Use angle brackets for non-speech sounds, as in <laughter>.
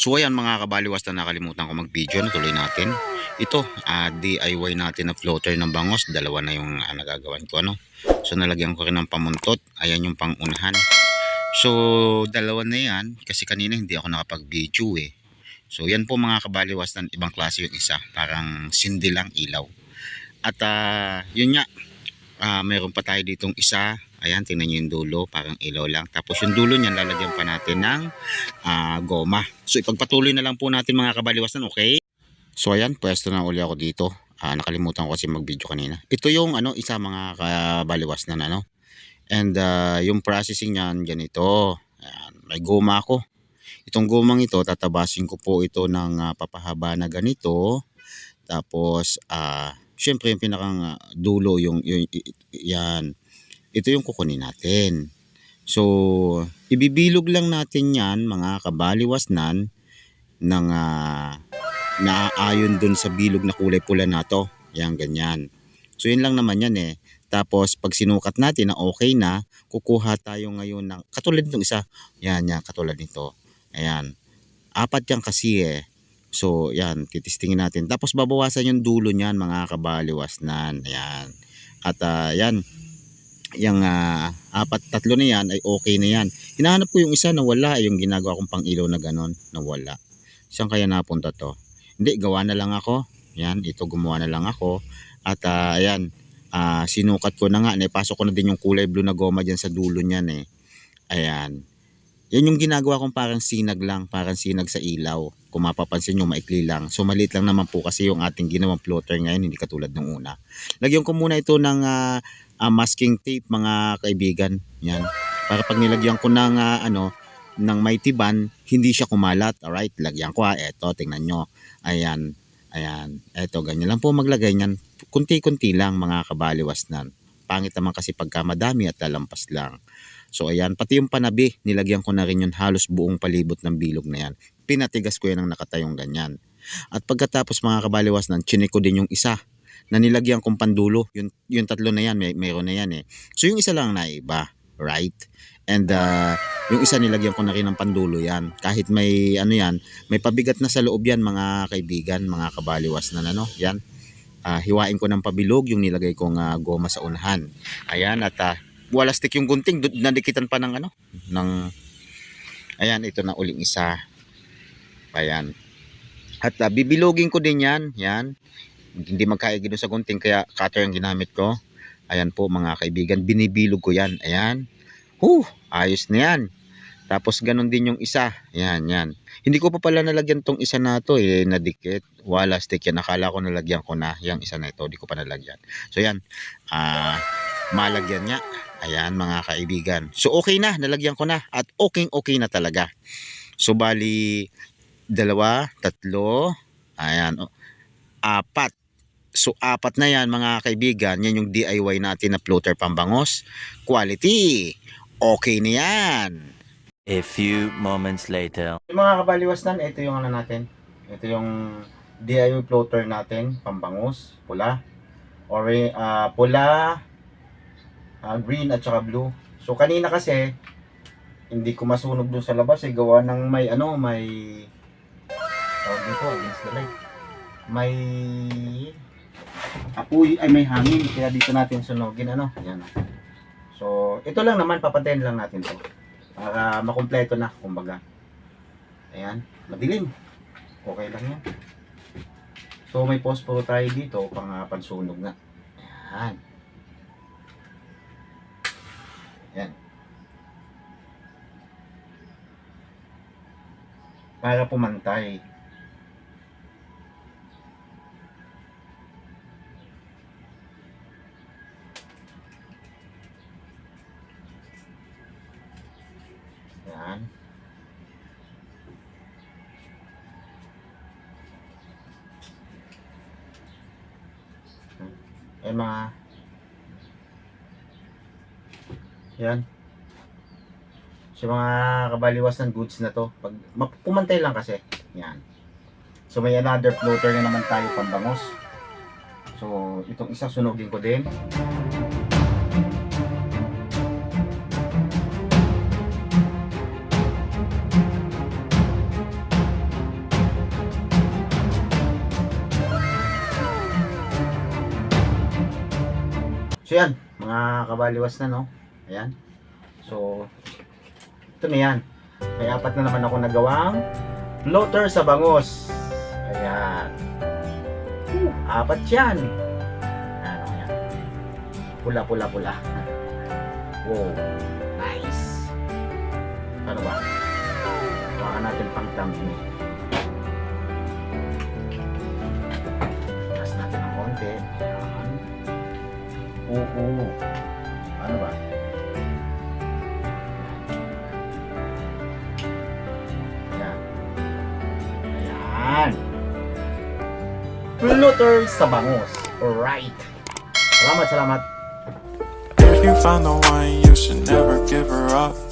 So ayan mga kabaliwas na nakalimutan ko mag-video, natuloy natin. Ito, ah, DIY natin na floater ng bangos. Dalawa na yung ah, nagagawan ko. Ano? So nalagyan ko rin ng pamuntot. Ayan yung pangunahan. So dalawa na yan kasi kanina hindi ako nakapag-video eh. So yan po mga kabaliwas ng ibang klase yung isa. Parang sindi lang ilaw. At ah, yun nga, ah, meron pa tayo ditong isa. Ayan, tingnan nyo yung dulo, parang ilaw lang. Tapos yung dulo niyan, lalagyan pa natin ng ah, goma. So ipagpatuloy na lang po natin mga kabaliwasan, okay? So ayan, pwesto na uli ako dito. Ah, nakalimutan ko kasi mag-video kanina. Ito yung ano, isa mga kabaliwasan ano. And ah, yung processing niyan, ganito. Ayan, may goma ako. Itong gomang ito, tatabasin ko po ito ng ah, papahaba na ganito. Tapos, ah, syempre yung pinakang ah, dulo, yung, yung, yan. Ito yung kukunin natin. So, ibibilog lang natin yan, mga kabaliwasnan, ng ah, naaayon dun sa bilog na kulay pula na to. Yan, ganyan. So, yun lang naman yan eh. Tapos, pag sinukat natin na okay na, kukuha tayo ngayon ng, katulad nitong isa. Yan, yan, katulad nito. Ayan. Apat yan kasi eh. So, yan, titistingin natin. Tapos, babawasan yung dulo niyan, mga kabaliwasnan. Ayan. At, ah, yan, yung ah, apat, tatlo na yan ay okay na yan. Hinahanap ko yung isa na wala, yung ginagawa kong pang ilaw na ganon, na wala. Saan kaya napunta to? Hindi, gawa na lang ako. Yan, ito gumawa na lang ako. At ah, ayan, ah, sinukat ko na nga. Naipasok ko na din yung kulay blue na goma dyan sa dulo niyan eh. Ayan. Yan yung ginagawa kong parang sinag lang, parang sinag sa ilaw. Kung mapapansin nyo, maikli lang. So maliit lang naman po kasi yung ating ginawang floater ngayon, hindi katulad ng una. Lagyan ko muna ito ng ah, ah, masking tape mga kaibigan. Yan. Para pag nilagyan ko ng ah, ano, ng may tiban, hindi siya kumalat. Alright, lagyan ko ha. Eto, tingnan nyo. Ayan. Ayan. Eto, ganyan lang po maglagay niyan. Kunti-kunti lang mga kabaliwasnan. Pangit naman kasi pagka madami at lalampas lang. So ayan, pati yung panabi, nilagyan ko na rin yun halos buong palibot ng bilog na yan. Pinatigas ko yan ng nakatayong ganyan. At pagkatapos mga kabaliwasnan, chinik ko din yung isa na nilagyan kong pandulo. Yung, yung tatlo na yan, may, mayroon na yan eh. So yung isa lang na iba, right? And uh, yung isa nilagyan ko na rin ng pandulo yan. Kahit may ano yan, may pabigat na sa loob yan mga kaibigan, mga kabaliwas na ano, yan. Ah, hiwain ko ng pabilog yung nilagay kong ah, goma sa unahan. Ayan at ah, wala stick yung gunting, nadikitan pa ng ano, ng Ayan, ito na uling isa. Ayan. At ah, bibilogin ko din yan, yan. Hindi magkaigi doon sa gunting kaya cutter ang ginamit ko. Ayan po mga kaibigan, binibilog ko yan. Ayan. Huh, ayos na yan. Tapos ganun din yung isa. Yan, yan. Hindi ko pa pala nalagyan tong isa na to eh, nadikit. Wala stick yan. Akala ko nalagyan ko na yung isa na ito. Hindi ko pa nalagyan. So yan. Ah, malagyan niya. Ayan mga kaibigan. So okay na, nalagyan ko na. At okay okay na talaga. So bali, dalawa, tatlo, ayan, apat. So apat na yan mga kaibigan. Yan yung DIY natin na floater pambangos. Quality. Okay na yan. A few moments later. Yung mga kabaliwasnan, ito yung ano natin. Ito yung DIY floater natin, pambangus, pula. Or ah, pula, ah, green at saka blue. So kanina kasi hindi ko masunog doon sa labas eh gawa ng may ano, may tawag dito against the light. May apoy ay may hangin kaya dito natin sunugin ano. Yan. So ito lang naman papantayin lang natin to para makumpleto na kumbaga. Ayan, madilim. Okay lang yan. So may posporo tayo dito pang uh, pansunog nga. Ayan. Ayan. Para pumantay. Ayan. Ayan mga Yan. Sa mga kabaliwas ng goods na to, pag pumantay lang kasi. Yan. So may another floater na naman tayo pambangos. So itong isa sunugin ko din. So yan, mga kabaliwas na no. Ayan. So, ito na yan. May apat na naman ako nagawang floater sa bangus. Ayan. Whew, apat yan. Ano yan. Pula, pula, pula. <laughs> Wow. Nice. Ano ba? Hawakan natin pang thumbnail. Oo. Ano ba? Ayan. Ayan. Floater sa bangus. Alright. Salamat, salamat. If you find the one, you should never give her up.